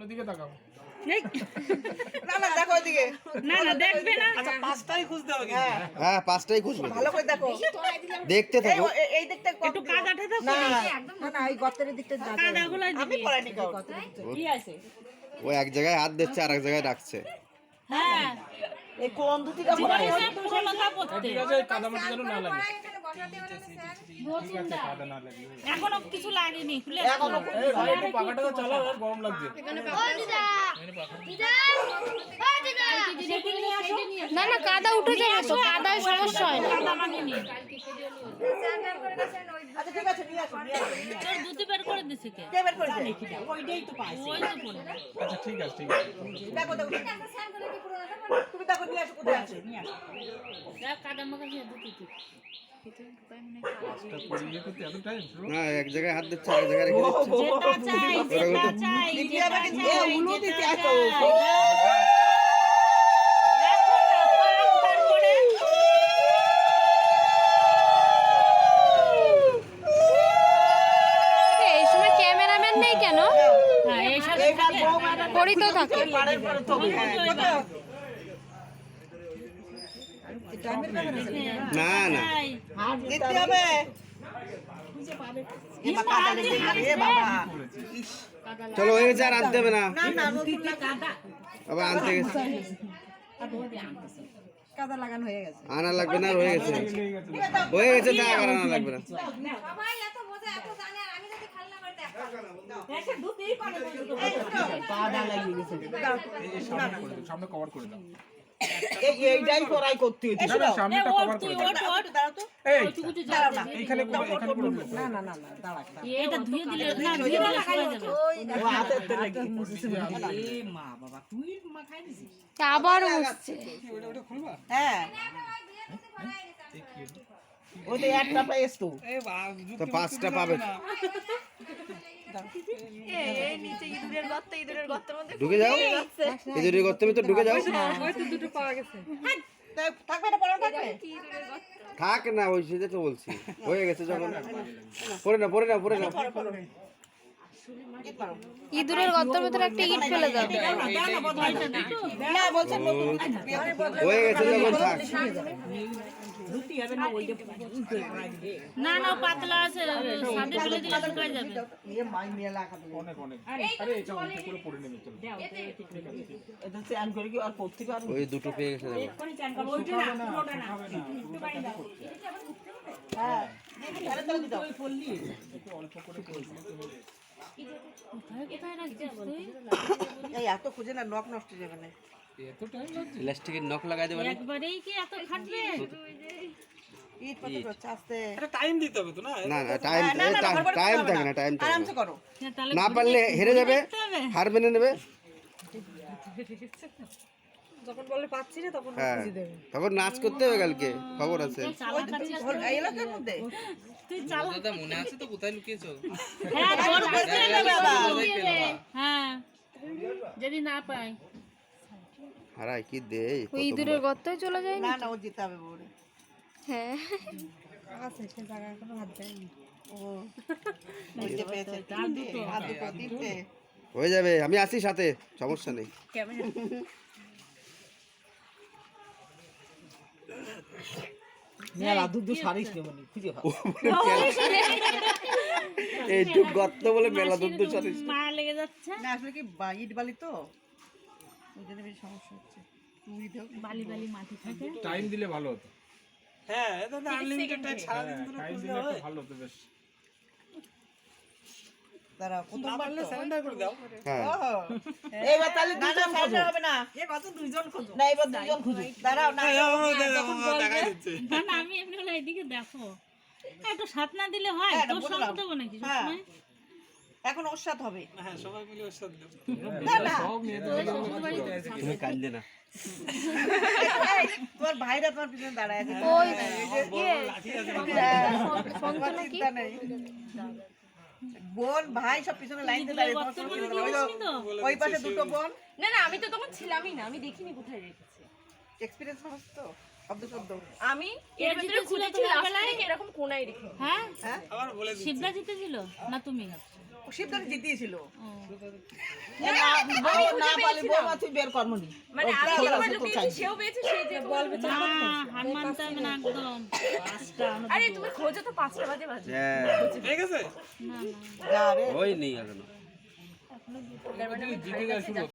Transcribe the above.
অন্যদিকে তাকাও না না দেখো ওইদিকে। না না দেখবে না। আচ্ছা পাঁচটাই খুঁজতে হবে হ্যাঁ। হ্যাঁ পাঁচটাই খুঁজবে। ভালো করে দেখো। দেখতে এই থাকো। এই- দিকটা একটু দিও। কাদা টাদা না না না এই গর্তের দিকটা কাদাগুলো আমি পড়াইনি কাউ কি আছে? ও এক জায়গায় হাত দিচ্ছে আর এক জায়গায় রাখছে হ্যাঁ। এই কোন দুটিটা পড়াই কাদামাটি যেন না লাগে। এখনও কিছু লাগেনি খুলে এখনও এই ভাই একটু পাখাটা তো চালাও আর গরম লাগছে। না না কাদা উঠে যাবে তো কাদায় সমস্যা হয় না। তোর দুটি বের করে দিছে কে? কে বের করেছে ওইটাই তো পাইছে। ওই তো পড়ে আচ্ছা ঠিক আছে ঠিক আছে। দেখো দেখো। তুমি দেখো নিয়ে আসো কোথায় আছে? নিয়ে আসো। দেখ কাদা মাখা দিয়ে দুটি তুই এটা পরিয়ে করতে এত টাইম না এক জায়গায় হাত দিচ্ছে এক জায়গায় রেখে দিচ্ছে। কেন? হ্যাঁ থাকে। তবে হ্যাঁ? না না। দিতে হবে। চলো হয়ে গেছে আর আনতে হবে না। না না আবার আনতে গেছে। কাদা লাগানো হয়ে গেছে। আনা লাগবে না আর হয়ে গেছে। হয়ে গেছে। তা আর আনা লাগবে না কাদা লাগিয়ে গেছে এই সামনে করে দাও সামনে কভার করে দাও। এইটাই করাই করতে কভার করে দাও। তো। এই। করে। না না না দাঁড়া এটা ধুয়ে দিলে না ধুয়ে দিলে যাবে। ও আবার উঠছে হ্যাঁ। ওই তো একটা পেয়েছ তো। দুটো তো পাঁচটা পাবে। ঢুকে যাও। ইঁদুরের গর্তের ভিতর ঢুকে যাও। তা থাকবে না পড়া থাকবে? থাক না ওই সেটা তো বলছি। হয়ে গেছে যখন। পড়ে না পড়ে না পড়ে না ইঁদুরের গর্তের ভিতরে একটা ইট ফেলে দাও। না বলছেন হয়ে গেছে যখন থাক। না না পাতলা আছে সাদে ফেলে দিলে শুকায় যাবে। মাই নিয়ে লাগা অনেক। অনেক আরে এটা উল্টে করে পড়ে নেবে চলো। এটা স্যান করে কি? আর পড়তে পারব? ওই দুটো পেয়ে গেছে দেখো। হ্যাঁ দেখি ধারে তলে দিতে হবে। কোথায় কোথায় রাখছিস তুই এই এত খুঁজে না নখ নষ্ট হয়ে যাবে না। এত টাইম লাগছে? ইলাস্টিকের নখ লাগাই দেবে না একবারেই কি এত খাটবে? না? না না টাইম না, না, না, ঘর টাইম বাড়ি না টাইম থাকে আরামসে না করো তাহলে না পারলে হেরে যাবে হার মেনে নেবে। হ্যাঁ তখন নাচ করতে হবে কালকে খবর আছে। এলাকার মধ্যে? তুই দাদা মনে আছে তো কোথায় লুকিয়েছো? হ্যাঁ জোর হ্যাঁ যদি না পাই হারাই কি দেই ওই ইঁদুরের গর্তই চলে যায় না না ও যেতে হবে হ্যাঁ। ও। যে পেয়েছে তিনটে আর দুটো তিনটে। হয়ে যাবে আমি আছি সাথে সমস্যা নেই। সারিস এইটুক গর্ত বলে মেলা দুধ চলিস মায়া লেগে যাচ্ছে। না আসলে কি বা- ইট বালি তো? ওই জন্য বেশি সমস্যা হচ্ছে। বালি বালি মাটি থাকে। টাইম দিলে ভালো হতো। হ্যাঁ আনলিমিটেড টাইম সারাদিন ধরে টাইম দিলে ভালো হতো বেশ। তারা প্রথম না সারেন্ডার করে দাও। এইবার তাহলে দুজন খোঁজো। হবে না। এবার তো দুইজন খোঁজো। না এবার দুইজন খোঁজো। দাঁড়াও না না না আমি এমনি হলে এদিকে দেখো। একটু সাত না দিলে হয়। হ্যাঁ, তোর সঙ্গে দেবো নাকি হ্যাঁ। সবসময়? এখন ওর সাথে হবে। হ্যাঁ সবাই মিলে ওর সাথে না না। তুমি কান্দে না। তোমার ভাইরা তোমার পিছনে দাঁড়ায় আছে। ওই লাঠি আছে তোমার চিন্তা নেই। বোন ভাই সব পিছনে লাইন দিয়ে দাঁড়িয়ে। ওই পাশে দুটো বোন। না না আমি তো তখন ছিলামই না আমি দেখিনি কোথায় রেখেছে। এক্সপিরিয়েন্স মানুষ তো? শব্দ শব্দ। আমি এর ভিতরে? থেকে এরকম কোনায় রেখে হ্যাঁ? আবার বলে দিচ্ছে। শিবরা জিতেছিল? না তুমি শিবদানি জিতিয়েছিল। বউ না পালি বউ তুই বের কর্মনি মানে আমি ওটা যেভাবে তো লুকিয়েছি চাইছি। সেও পেয়েছে সেই যে বলবে না হার মানতে হবে না একদম। আরে তুমি খোঁজো তো পাঁচটা বাজে বাজে। হ্যাঁ। ঠিক আছে না না যা রে। ওই নেই এখনও